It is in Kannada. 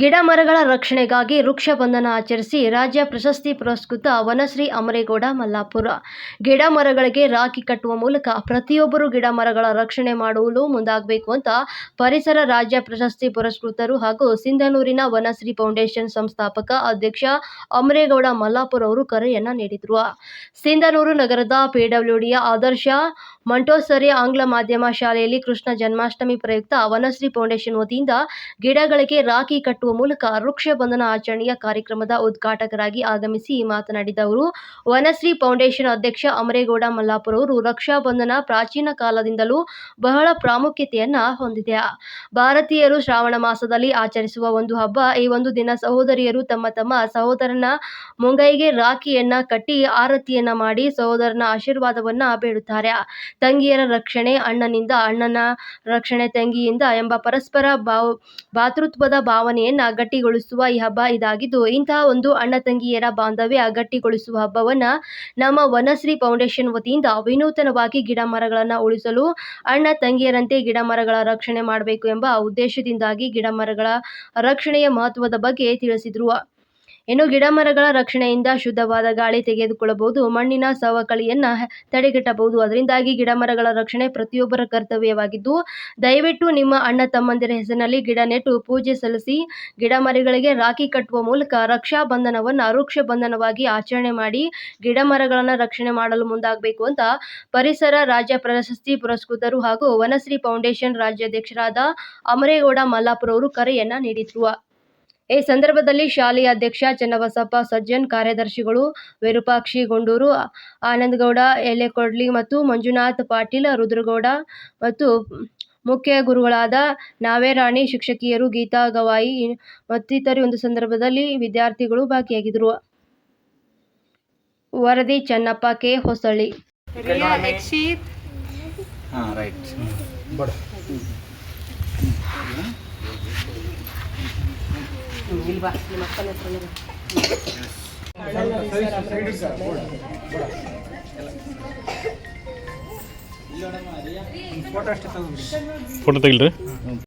ಗಿಡ ಮರಗಳ ರಕ್ಷಣೆಗಾಗಿ ವೃಕ್ಷ ಬಂಧನ ಆಚರಿಸಿ ರಾಜ್ಯ ಪ್ರಶಸ್ತಿ ಪುರಸ್ಕೃತ ವನಶ್ರೀ ಅಮರೇಗೌಡ ಮಲ್ಲಾಪುರ. ಗಿಡ ಮರಗಳಿಗೆ ರಾಖಿ ಕಟ್ಟುವ ಮೂಲಕ ಪ್ರತಿಯೊಬ್ಬರು ಗಿಡ ಮರಗಳ ರಕ್ಷಣೆ ಮಾಡುವಲು ಮುಂದಾಗಬೇಕು ಅಂತ ಪರಿಸರ ರಾಜ್ಯ ಪ್ರಶಸ್ತಿ ಪುರಸ್ಕೃತರು ಹಾಗೂ ಸಿಂಧನೂರಿನ ವನಶ್ರೀ ಫೌಂಡೇಶನ್ ಸಂಸ್ಥಾಪಕ ಅಧ್ಯಕ್ಷ ಅಮರೇಗೌಡ ಮಲ್ಲಾಪುರ ಅವರು ಕರೆಯನ್ನ ನೀಡಿದರು. ಸಿಂಧನೂರು ನಗರದ ಪಿಡಬ್ಲ್ಯೂಡಿಯ ಆದರ್ಶ ಮಂಟೋಸರಿ ಆಂಗ್ಲ ಮಾಧ್ಯಮ ಶಾಲೆಯಲ್ಲಿ ಕೃಷ್ಣ ಜನ್ಮಾಷ್ಟಮಿ ಪ್ರಯುಕ್ತ ವನಶ್ರೀ ಫೌಂಡೇಶನ್ ವತಿಯಿಂದ ಗಿಡಗಳಿಗೆ ರಾಖಿ ಕಟ್ಟುವ ಮೂಲಕ ವೃಕ್ಷ ಬಂಧನ ಆಚರಣೆಯ ಕಾರ್ಯಕ್ರಮದ ಉದ್ಘಾಟಕರಾಗಿ ಆಗಮಿಸಿ ಮಾತನಾಡಿದ ಅವರು, ವನಶ್ರೀ ಫೌಂಡೇಶನ್ ಅಧ್ಯಕ್ಷ ಅಮರೇಗೌಡ ಮಲ್ಲಾಪುರ ಅವರು ರಕ್ಷಾ ಬಂಧನ ಪ್ರಾಚೀನ ಕಾಲದಿಂದಲೂ ಬಹಳ ಪ್ರಾಮುಖ್ಯತೆಯನ್ನ ಹೊಂದಿದೆ. ಭಾರತೀಯರು ಶ್ರಾವಣ ಮಾಸದಲ್ಲಿ ಆಚರಿಸುವ ಒಂದು ಹಬ್ಬ, ಈ ಒಂದು ದಿನ ಸಹೋದರಿಯರು ತಮ್ಮ ತಮ್ಮ ಸಹೋದರನ ಮುಂಗೈಗೆ ರಾಖಿಯನ್ನ ಕಟ್ಟಿ, ಆರತಿಯನ್ನ ಮಾಡಿ ಸಹೋದರನ ಆಶೀರ್ವಾದವನ್ನ ಬೇಡುತ್ತಾರೆ. ತಂಗಿಯರ ರಕ್ಷಣೆ, ಅಣ್ಣನಿಂದ ಅಣ್ಣನ ರಕ್ಷಣೆ, ತಂಗಿಯಿಂದ ಎಂಬ ಪರಸ್ಪರ ಭಾವ, ಭಾತೃತ್ವದ ಭಾವನೆಯನ್ನ ಗಟ್ಟಿಗೊಳಿಸುವ ಈ ಹಬ್ಬ ಇದಾಗಿದ್ದು, ಇಂತಹ ಒಂದು ಅಣ್ಣ ತಂಗಿಯರ ಬಾಂಧವ್ಯ ಗಟ್ಟಿಗೊಳಿಸುವ ಹಬ್ಬವನ್ನು ನಮ್ಮ ವನಶ್ರೀ ಫೌಂಡೇಶನ್ ವತಿಯಿಂದ ವಿನೂತನವಾಗಿ ಗಿಡ ಮರಗಳನ್ನು ಉಳಿಸಲು ಅಣ್ಣ ತಂಗಿಯರಂತೆ ಗಿಡ ಮರಗಳ ರಕ್ಷಣೆ ಮಾಡಬೇಕು ಎಂಬ ಉದ್ದೇಶದಿಂದಾಗಿ ಗಿಡ ಮರಗಳ ರಕ್ಷಣೆಯ ಮಹತ್ವದ ಬಗ್ಗೆ ತಿಳಿಸಿದರು. ಇನ್ನು ಗಿಡ ಮರಗಳ ರಕ್ಷಣೆಯಿಂದ ಶುದ್ಧವಾದ ಗಾಳಿ ತೆಗೆದುಕೊಳ್ಳಬಹುದು. ಮಣ್ಣಿನ ಸವಕಳಿಯನ್ನ ತಡೆಗಟ್ಟಬಹುದು. ಅದರಿಂದಾಗಿ ಗಿಡ ಮರಗಳ ರಕ್ಷಣೆ ಪ್ರತಿಯೊಬ್ಬರ ಕರ್ತವ್ಯವಾಗಿದ್ದು, ದಯವಿಟ್ಟು ನಿಮ್ಮ ಅಣ್ಣ ತಮ್ಮಂದಿರ ಹೆಸರಿನಲ್ಲಿ ಗಿಡ ನೆಟ್ಟು ಪೂಜೆ ಸಲ್ಲಿಸಿ, ಗಿಡ ಮರಗಳಿಗೆ ರಾಖಿ ಕಟ್ಟುವ ಮೂಲಕ ರಕ್ಷಾ ಬಂಧನವನ್ನು ವೃಕ್ಷ ಬಂಧನವಾಗಿ ಆಚರಣೆ ಮಾಡಿ, ಗಿಡ ಮರಗಳನ್ನು ರಕ್ಷಣೆ ಮಾಡಲು ಮುಂದಾಗಬೇಕು ಅಂತ ಪರಿಸರ ರಾಜ್ಯ ಪ್ರಶಸ್ತಿ ಪುರಸ್ಕೃತರು ಹಾಗೂ ವನಶ್ರೀ ಫೌಂಡೇಶನ್ ರಾಜ್ಯಾಧ್ಯಕ್ಷರಾದ ಅಮರೇಗೌಡ ಮಲ್ಲಾಪುರ ಅವರು ಕರೆಯನ್ನ ನೀಡಿದ್ರು. ಈ ಸಂದರ್ಭದಲ್ಲಿ ಶಾಲೆಯ ಅಧ್ಯಕ್ಷ ಚನ್ನಬಸಪ್ಪ ಸಜ್ಜನ್ ಕಾರ್ಯದರ್ಶಿಗಳು ವಿರೂಪಾಕ್ಷಿ ಗೊಂಡೂರು ಆನಂದಗೌಡ ಎಲೆಕೊಡ್ಲಿ ಮತ್ತು ಮಂಜುನಾಥ್ ಪಾಟೀಲ್ ರುದ್ರಗೌಡ ಮತ್ತು ಮುಖ್ಯ ಗುರುಗಳಾದ ನಾವೇರಾಣಿ ಶಿಕ್ಷಕಿಯರು ಗೀತಾ ಗವಾಯಿ ಮತ್ತಿತರರು. ಒಂದು ಸಂದರ್ಭದಲ್ಲಿ ವಿದ್ಯಾರ್ಥಿಗಳು ಭಾಗಿಯಾಗಿದ್ದರು. ವರದಿ ಚನ್ನಪ್ಪ ಕೆ. ಹೊಸಳ್ಳಿ. ಇಲ್ವಾ ನಿಮ್ಮ ಅಕ್ಕನ ಹತ್ರ ಫೋಟೋ ತೆಗಿಲ್ರಿ?